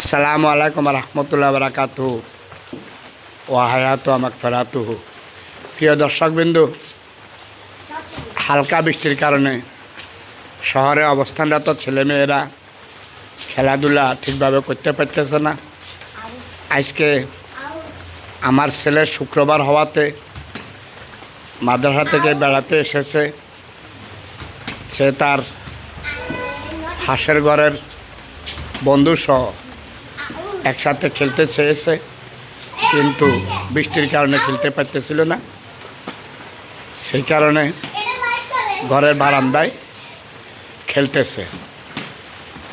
আসসালামু আলাইকুম রহমতুল্লাহ বারাকাত ও হায়াত আমাক ফেরাতু প্রিয় দর্শকবিন্দু, হালকা বৃষ্টির কারণে শহরে অবস্থানরত ছেলেমেয়েরা খেলাধুলা ঠিকভাবে করতে পারতেছে না। আজকে আমার ছেলের শুক্রবার হওয়াতে মাদ্রাসা থেকে বেড়াতে এসেছে। সে তার হাঁসের ঘরের বন্ধুসহ একসাথে খেলতে চেয়েছে, কিন্তু বৃষ্টির কারণে খেলতে পারতেছিল না। সেই কারণে ঘরের বারান্দায় খেলতেছে।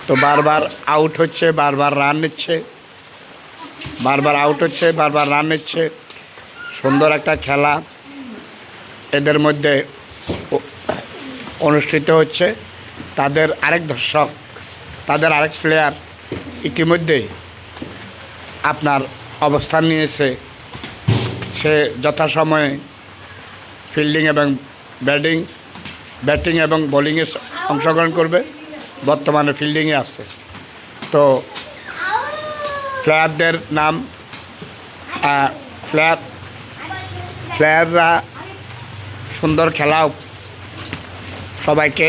তো বারবার আউট হচ্ছে, বারবার রান নিচ্ছে, বারবার আউট হচ্ছে, বারবার রান নিচ্ছে। সুন্দর একটা খেলা এদের মধ্যে অনুষ্ঠিত হচ্ছে। তাদের আরেক দর্শক, তাদের আরেক প্লেয়ার ইতিমধ্যেই আপনার অবস্থান নিয়েছে, সে যথাসময়ে ফিল্ডিং এবং ব্যাটিং ব্যাটিং এবং বোলিংয়ে অংশগ্রহণ করবে, বর্তমানে ফিল্ডিংয়ে আছে। তো প্লেয়ারদের নাম প্লেয়ার প্লেয়াররা সুন্দর খেলাও সবাইকে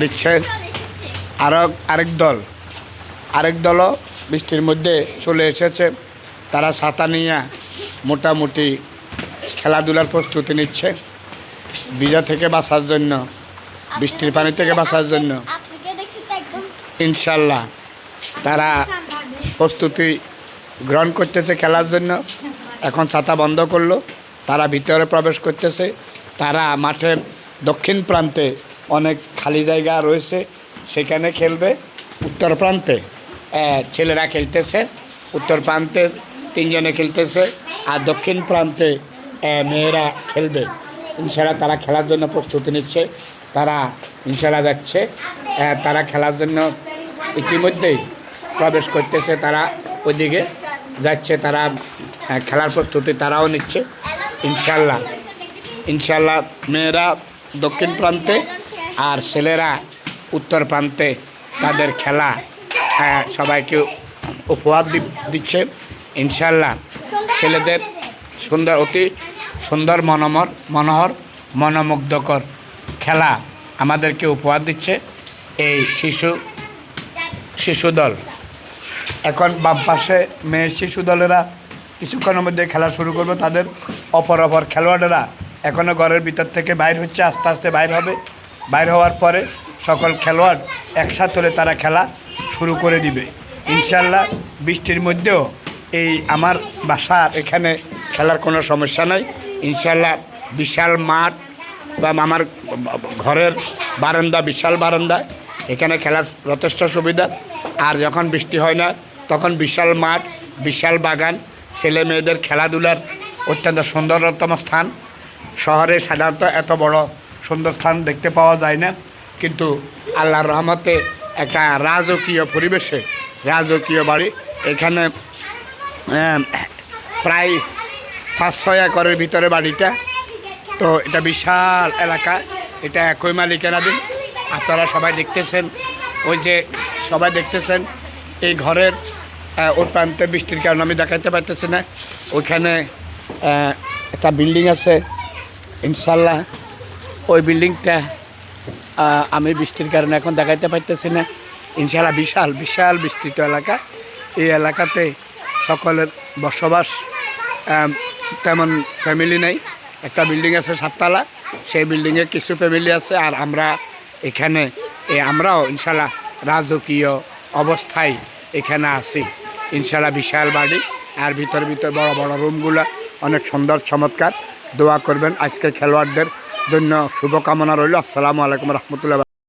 দিচ্ছে আরও আরেক দল। আরেক দলও বৃষ্টির মধ্যে চলে এসেছে। তারা ছাতা নিয়ে মোটামুটি খেলাধুলার প্রস্তুতি নিচ্ছে। ভিজা থেকে বাঁচার জন্য, বৃষ্টির পানি থেকে বাঁচার জন্য। ইনশাল্লাহ তারা প্রস্তুতি গ্রহণ করতেছে খেলার জন্য। এখন ছাতা বন্ধ করল, তারা ভিতরে প্রবেশ করতেছে। তারা মাঠের দক্ষিণ প্রান্তে অনেক খালি জায়গা রয়েছে, সেখানে খেলবে উত্তর প্রান্তে। ছেলেরা খেলতেছে, উত্তর প্রান্তে তিনজনে খেলতেছে আর দক্ষিণ প্রান্তে মেয়েরা খেলবে। ইনশাল্লাহ তারা খেলার জন্য প্রস্তুতি নিচ্ছে, তারা ইনশাল্লাহ যাচ্ছে। তারা খেলার জন্য ইতিমধ্যেই প্রবেশ করতেছে, তারা ওইদিকে যাচ্ছে, তারা খেলার প্রস্তুতি তারাও নিচ্ছে। ইনশাল্লাহ ইনশাল্লাহ মেয়েরা দক্ষিণ প্রান্তে আর ছেলেরা উত্তর প্রান্তে তাদের খেলা সবাইকে উপহার দিচ্ছে। ইনশাল্লাহ ছেলেদের সুন্দর, অতি সুন্দর মনোমর, মনোহর, মনোমুগ্ধকর খেলা আমাদেরকে উপহার দিচ্ছে এই শিশু শিশু দল। এখন বাম পাশে মেয়ে শিশু দলেরা কিছুক্ষণের মধ্যে খেলা শুরু করবে। তাদের অপর অপর খেলোয়াড়েরা এখনও ঘরের ভিতর থেকে বাইর হচ্ছে, আস্তে আস্তে বাইর হবে। বাইর হওয়ার পরে সকল খেলোয়াড় একসাথে হলে তারা খেলা শুরু করে দিবে। ইনশাল্লাহ বৃষ্টির মধ্যেও এই আমার বাসার এখানে খেলার কোনো সমস্যা নাই। ইনশাল্লাহ বিশাল মাঠ বা আমার ঘরের বারান্দা, বিশাল বারান্দা, এখানে খেলার যথেষ্ট সুবিধা। আর যখন বৃষ্টি হয় না, তখন বিশাল মাঠ, বিশাল বাগান, ছেলে মেয়েদের খেলাধুলার অত্যন্ত সুন্দরতম স্থান। শহরে সাধারণত এত বড় সুন্দর স্থান দেখতে পাওয়া যায় না। কিন্তু আল্লাহর রহমতে একটা রাজকীয় পরিবেশে, রাজকীয় বাড়ি। এখানে প্রায় পাঁচ ছয় একরের ভিতরে বাড়িটা। তো এটা বিশাল এলাকা, এটা একই মালিকানাধীন। আপনারা সবাই দেখতেছেন, ওই যে সবাই দেখতেছেন, এই ঘরের ওর প্রান্তে বৃষ্টির কারণে আমি দেখাইতে পারতেছি না। ওইখানে একটা বিল্ডিং আছে, ইনশাল্লাহ। ওই বিল্ডিংটা আমি বৃষ্টির কারণে এখন দেখাইতে পারতেছি না। ইনশাল্লাহ বিশাল বিশাল বিস্তৃত এলাকা। এই এলাকাতে সকলের বসবাস তেমন ফ্যামিলি নেই। একটা বিল্ডিং আছে সাততলা, সেই বিল্ডিংয়ে কিছু ফ্যামিলি আছে। আর আমরা এখানে, এ আমরাও ইনশাল্লাহ রাজকীয় অবস্থায় এখানে আছি। ইনশাল্লাহ বিশাল বাড়ি। আর ভিতর ভিতর বড় বড় রুমগুলো অনেক সুন্দর, চমৎকার। দোয়া করবেন আজকে খেলোয়াড়দের। জন্য শুভকামনা রইল। আসসালামু আলাইকুম রহমতুল্লাহ